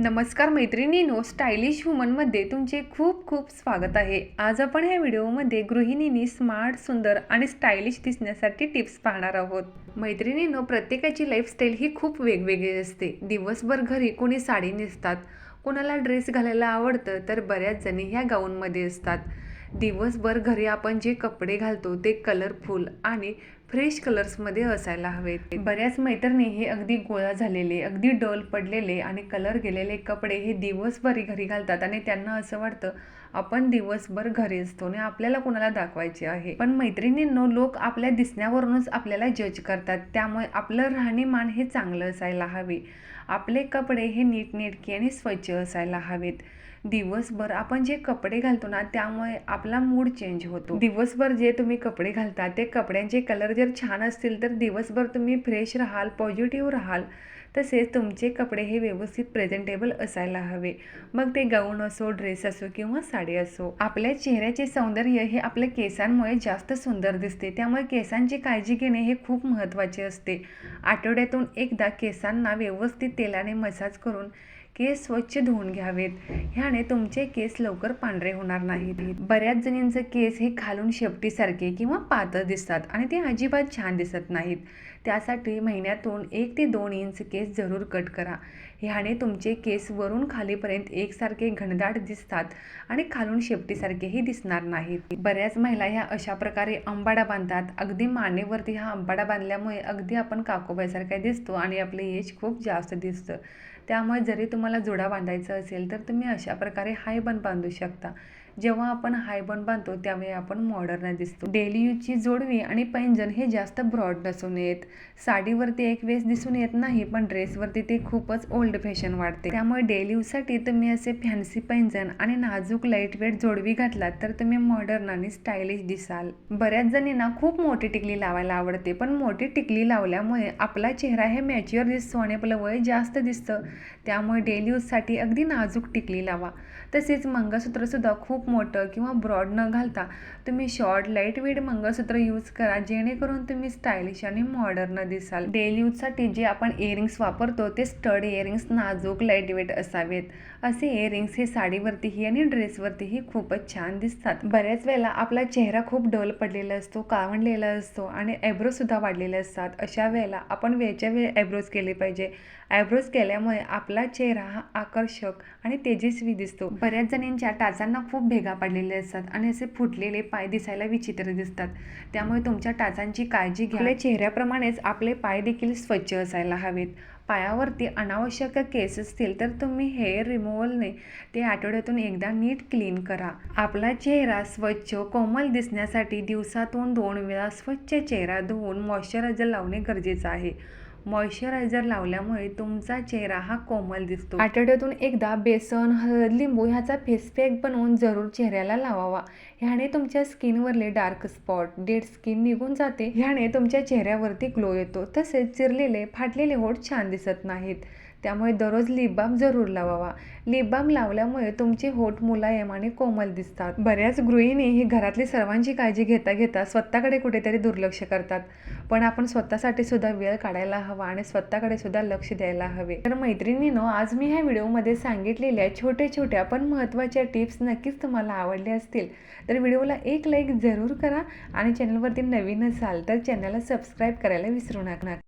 नमस्कार मैत्रिणीनो स्टायलिश वुमनमध्ये तुमचे खूप खूप स्वागत आहे. आज आपण ह्या व्हिडिओमध्ये गृहिणींनी स्मार्ट सुंदर आणि स्टायलिश दिसण्यासाठी टिप्स पाहणार आहोत. मैत्रिणीनो प्रत्येकाची लाईफस्टाईल ही खूप वेगवेगळी असते. दिवसभर घरी कोणी साडी नेसतात कोणाला ड्रेस घालायला आवडतं तर बऱ्याच जणी ह्या गाऊनमध्ये असतात. दिवसभर घरी आपण जे कपडे घालतो ते कलरफुल आणि फ्रेश कलर्समध्ये असायला हवेत. बऱ्याच मैत्रिणी हे अगदी गोळा झालेले अगदी डल पडलेले आणि कलर गेलेले कपडे हे दिवसभर घरी घालतात आणि त्यांना असं वाटतं आपण दिवसभर घरी असतो आणि आपल्याला कोणाला दाखवायचे आहे? पण मैत्रिणींनो लोक आपल्या दिसण्यावरूनच आपल्याला जज करतात. त्यामुळे आपलं राहणीमान हे चांगलं असायला हवे. आपले कपडे हे नीटनेटके आणि स्वच्छ असायला हवेत. दिवसभर आपण जे कपडे घालतो ना त्यामुळे आपला मूड चेंज होतो. दिवसभर जे तुम्ही कपडे घालता ते कपड्यांचे कलर जर छान असतील तर दिवसभर तुम्ही फ्रेश राहाल पॉझिटिव्ह राहाल. तसेच तुमचे कपडे हे व्यवस्थित प्रेझेंटेबल असायला हवे. मग ते गाऊन असो ड्रेस असो किंवा साडी असो. आपल्या चेहऱ्याचे सौंदर्य हे आपल्या केसांमुळे जास्त सुंदर दिसते. त्यामुळे केसांची काळजी घेणे हे खूप महत्त्वाचे असते. आठवड्यातून एकदा केसांना व्यवस्थित तेलाने मसाज करून केस स्वच्छ धुवून घ्यावेत. ह्याने तुमचे केस लवकर पांढरे होणार नाहीत. बऱ्याच जणींचे केस हे खालून शेपटीसारखे किंवा पातळ दिसतात आणि ते अजिबात छान दिसत नाहीत. त्यासाठी महिन्यातून एक ते दोन इंच केस जरूर कट करा. ह्याने तुमचे केस वरून खालीपर्यंत एकसारखे घनदाट दिसतात आणि खालून शेपटीसारखेही दिसणार नाहीत. बऱ्याच महिला ह्या अशा प्रकारे अंबाडा बांधतात. अगदी मानेवरती हा अंबाडा बांधल्यामुळे अगदी आपण काकोबाईसारखा दिसतो आणि आपले एज खूप जास्त दिसतं. त्यामुळे जरी तुम्हाला जुडा बांधायचा असेल तर तुम्ही अशा प्रकारे हाय बन बांधू शकता. जेव्हा आपण हाय बन बांधतो त्यावेळी आपण मॉडर्न दिसतो. डेली यूजची जोडवी आणि पैंजण हे जास्त ब्रॉड नसून येत. साडीवरती एक वेस दिसून येत नाही पण ड्रेसवरती ते खूपच ओल्ड फॅशन वाटते. त्यामुळे डेली यूजसाठी तुम्ही असे फॅन्सी पैंजण आणि नाजूक लाइट वेट जोडवी घातलात तर तुम्ही मॉडर्न आणि स्टायलिश दिसाल. बऱ्याच जणींना खूप मोठी टिकली लावायला आवडते पण मोठी टिकली लावल्यामुळे आपला चेहरा हे मॅच्युअर दिसतो आणि आपलं वय जास्त दिसतं. त्यामुळे डेली यूजसाठी अगदी नाजूक टिकली लावा. तसेच मंगळसूत्रसुद्धा खूप खूप मोठं किंवा ब्रॉड न घालता तुम्ही short light weight mangalsutra use करा जेणेकरून तुम्ही स्टायलिश आणि मॉडर्न दिसाल. डेली यूजसाठी जे आपण इयरिंग्स वापरतो ते स्टड इयरिंग्स नाजूक लाइट वेट असावेत. असे इयरिंग्स हे साडीवरतीही आणि ड्रेसवरतीही खूपच छान दिसतात. बऱ्याच वेळेला आपला चेहरा खूप डल पडलेला असतो कावणलेला असतो आणि ॲब्रोसुद्धा वाढलेले असतात. अशा वेळेला आपण वेळच्या वेळ ॲब्रोज केले पाहिजे. ॲब्रोज केल्यामुळे आपला चेहरा हा आकर्षक आणि तेजस्वी दिसतो. बऱ्याच जणींच्या टाचांना खूप भेगा पडलेले असतात आणि असे फुटलेले पाय दिसायला विचित्र दिसतात. त्यामुळे तुमच्या टाचांची काळजी घ्या. आपल्या चेहऱ्याप्रमाणेच आपले पाय देखील स्वच्छ असायला हवेत. पायावरती अनावश्यक केस असतील तर तुम्ही हेअर रिमूव्हलने ते आठवड्यातून एकदा नीट क्लीन करा. आपला चेहरा स्वच्छ कोमल दिसण्यासाठी दिवसातून दोन वेळा स्वच्छ चेहरा धुवून मॉइश्चरायझर लावणे गरजेचं आहे. मॉइश्चरायझर लावल्यामुळे तुमचा चेहरा हा कोमल दिसतो. आठवड्यातून एकदा बेसन हळद लिंबू ह्याचा फेस पॅक बनवून जरूर चेहऱ्याला लावावा. ह्याने तुमच्या स्किनवरले डार्क स्पॉट डेड स्किन निघून जाते. ह्याने तुमच्या चेहऱ्यावरती ग्लो येतो. तसेच चिरलेले फाटलेले होठ छान दिसत नाहीत. त्यामुळे दररोज लिप बाम जरूर लावावा. लिप बाम लावल्यामुळे तुमचे होठ मुलायम आणि कोमल दिसतात. बऱ्याच गृहिणी ही घरातली सर्वांची काळजी घेता घेता स्वतःकडे कुठेतरी दुर्लक्ष करतात. पण आपण स्वतःसाठी सुद्धा वेळ काढायला हवा आणि स्वतःकडे सुद्धा लक्ष द्यायला हवे. तर मैत्रिणीनो आज मी ह्या व्हिडिओमध्ये सांगितलेल्या छोट्या छोट्या पण महत्त्वाच्या टिप्स नक्कीच तुम्हाला आवडल्या असतील. तर व्हिडिओला एक लाईक जरूर करा आणि चॅनलवरती नवीन असाल तर चॅनलला सबस्क्राईब करायला विसरू नका.